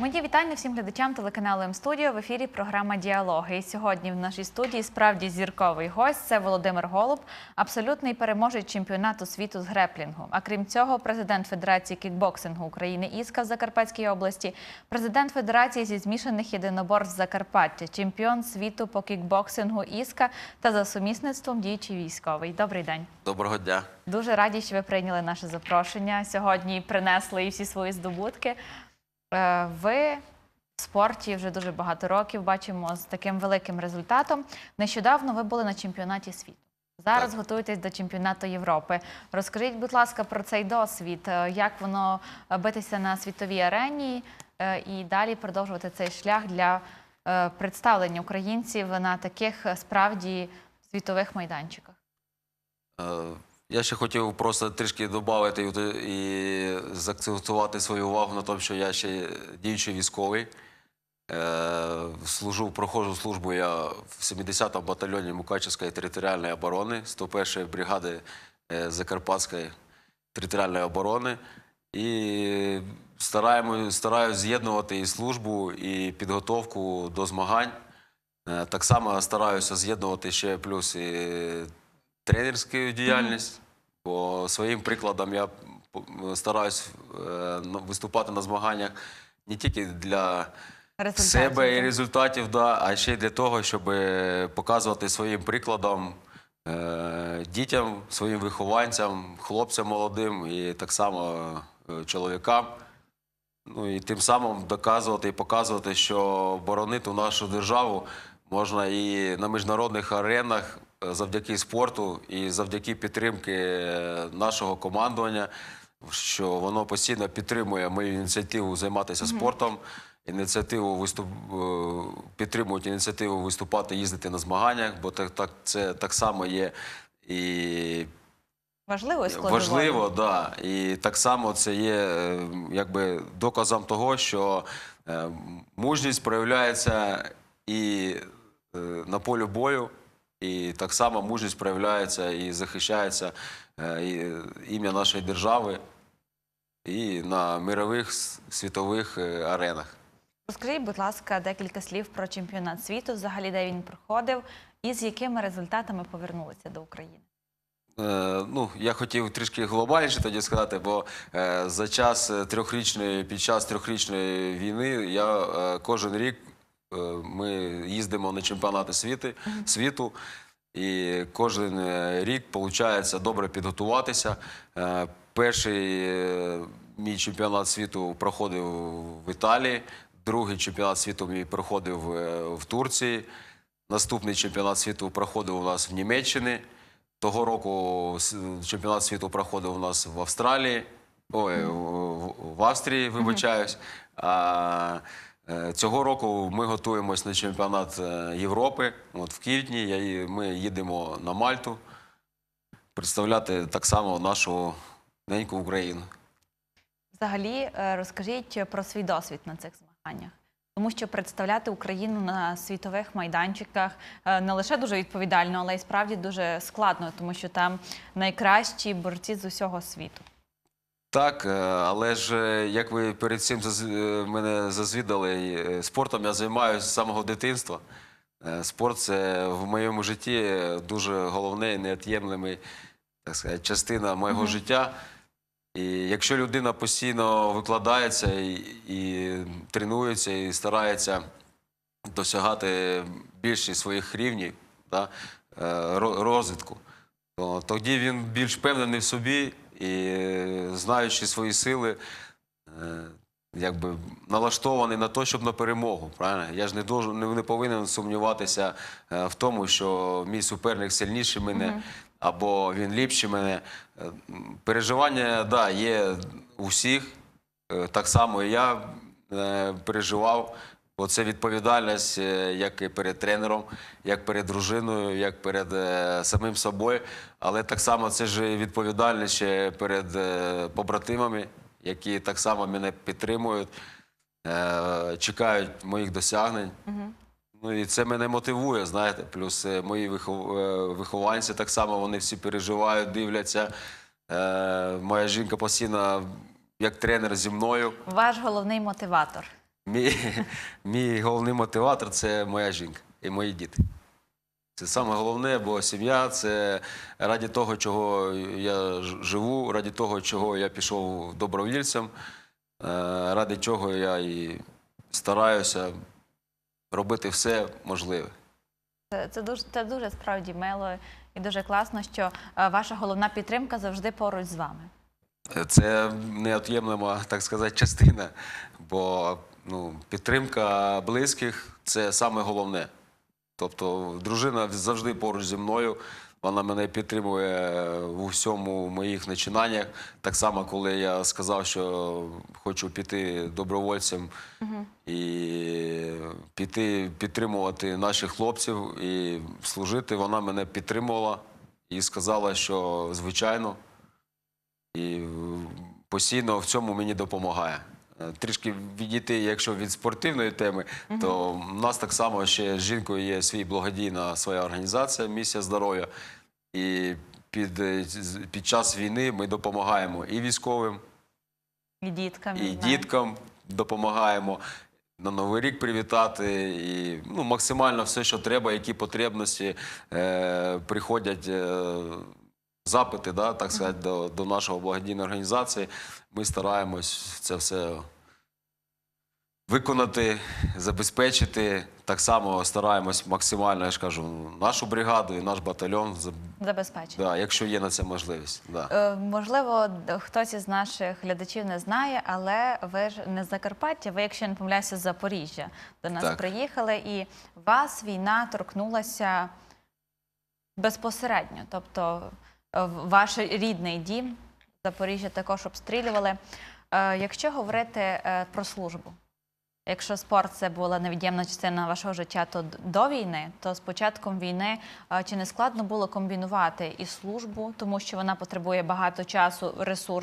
Мої вітання всім глядачам телеканалу М-студіо. В ефірі програма Діалоги. І сьогодні в нашій студії справді зірковий гость це Володимир Голуб, абсолютний переможець чемпіонату світу з греплінгу. А крім цього, президент Федерації кікбоксингу України Іска в Закарпатській області, президент Федерації зі змішаних єдиноборств Закарпаття, чемпіон світу по кікбоксингу Іска та за сумісництвом діючий військовий. Добрий день. Доброго дня. Дуже раді, що ви прийняли наше запрошення. Сьогодні принесли і всі свої здобутки. Е, Ви в спорті вже дуже багато років бачимо з таким великим результатом. Нещодавно ви були на чемпіонаті світу. Зараз Так. готуєтесь до чемпіонату Європи. Розкажіть, будь ласка, про цей досвід, е, як воно е, битися на світовій арені і далі продовжувати цей шлях для представлення українців на таких справді світових майданчиках. Я ще хотів просто трішки додати і заакцентувати свою увагу на тому, що я ще діючий військовий. Е, Служу, проходжу службу я в 70-му батальйоні Мукачевської територіальної оборони, 101-ї бригади е, Закарпатської територіальної оборони. І стараємо, стараюсь з'єднувати і службу, і підготовку до змагань. Е, Так само стараюся з'єднувати ще плюс і тренерську діяльність, бо своїм прикладом я стараюсь е, виступати на змаганнях не тільки для Результатів, себе і результатів, да, а ще й для того, щоб показувати своїм прикладом е, дітям, своїм вихованцям, хлопцям молодим і так само е, чоловікам. Ну і тим самим доказувати і показувати, що боронити нашу державу можна і на міжнародних аренах завдяки спорту і завдяки підтримки е, нашого командування, що воно постійно підтримує мою ініціативу займатися спортом, ініціативу виступ... е, підтримують ініціативу виступати, їздити на змаганнях, бо так, так це так само є і Важливою складовою. Важливо, да. І так само це є е, якби доказом того, що мужність проявляється і на полі бою, і так само мужність проявляється і захищається е, і, е, ім'я нашої держави і на мирових світових е, аренах. Розкажіть, будь ласка, декілька слів про чемпіонат світу, взагалі де він проходив, і з якими результатами повернулися до України. Ну, я хотів трішки глобальніше тоді сказати, бо за час трьохрічної, під час трьохрічної війни я кожен рік ми їздимо на чемпіонати світи, світу. І кожен е, рік виходить добре підготуватися. Е, Перший е, мій чемпіонат світу проходив в Італії, другий чемпіонат світу мій проходив е, в Турції. Наступний чемпіонат світу проходив у нас в Німеччині. Того року чемпіонат світу проходив у нас в Австралії, ой, в Австрії, вибачаюсь. Е, цього року ми готуємось на чемпіонат е, Європи. От в квітні ми їдемо на Мальту представляти так само нашу неньку Україну. Взагалі, е, розкажіть про свій досвід на цих змаганнях. Тому що представляти Україну на світових майданчиках не лише дуже відповідально, але й справді дуже складно, тому що там найкращі борці з усього світу. Так, е, але ж е, як ви перед цим е, мене зазвідали, спортом я займаюся з самого дитинства. Спорт це в моєму житті дуже головне і неот'ємлемий, так сказати, частина моєго життя. І якщо людина постійно викладається і, і тренується, і старається досягати більше своїх рівнів да, розвитку, то тоді він більш впевнений в собі і, знаючи свої сили, е, якби налаштований на те, щоб на перемогу. Правильно? Я ж не, должен, не, не повинен сумніватися е, в тому, що мій суперник сильніший мене. Або він ліпший мене. Е, Переживання, да, є у всіх. Так само і я переживав, бо це відповідальність е, як і перед тренером, як перед дружиною, як перед е, самим собою. Але так само це ж відповідальність перед е, побратимами, які так само мене підтримують, чекають моїх досягнень. Ну і це мене мотивує, знаєте. Плюс мої вихованці так само вони всі переживають, дивляться. Моя жінка постійно як тренер зі мною. Ваш головний мотиватор. Мій, мій головний мотиватор це моя жінка і мої діти. Це саме головне, бо сім'я це раді того, чого я живу, раді того, чого я пішов добровільцем, е, ради чого я і стараюся робити все можливе. Це, це дуже це дуже справді мило і дуже класно, що е, ваша головна підтримка завжди поруч з вами. Це неот'ємлема, так сказати, частина. Бо ну, підтримка близьких це саме головне. Тобто, дружина завжди поруч зі мною. Вона мене підтримує у всьому моїх начинаннях. Так само, коли я сказав, що хочу піти добровольцем і піти підтримувати наших хлопців і служити, вона мене підтримувала і сказала, що звичайно і постійно в цьому мені допомагає. Е, Трішки відійти, якщо від спортивної теми, то в нас так само ще з жінкою є свій благодійна своя організація Місія здоров'я. І під, е, під час війни ми допомагаємо і військовим, І діткам. і діткам допомагаємо. На Новий рік привітати і ну, максимально все, що треба, які потребності е, приходять е, запити, да, так сказати, до, до нашого благодійної організації. Ми стараємось це все виконати, забезпечити. Так само стараємось максимально, я ж кажу, нашу бригаду і наш батальйон, заб- Забезпечення. да, якщо є на це можливість. Да. Е, Можливо, хтось із наших глядачів не знає, але ви ж не з Закарпаття, ви, якщо я не помиляюся, з Запоріжжя до нас Так. приїхали, і вас війна торкнулася безпосередньо. Тобто ваш рідний дім Запоріжжя також обстрілювали. Е, Якщо говорити е, про службу, Якщо спорт це була невід'ємна частина вашого життя, то до війни, то з початком війни е, чи не складно було комбінувати і службу, тому що вона потребує багато часу, ресурсів,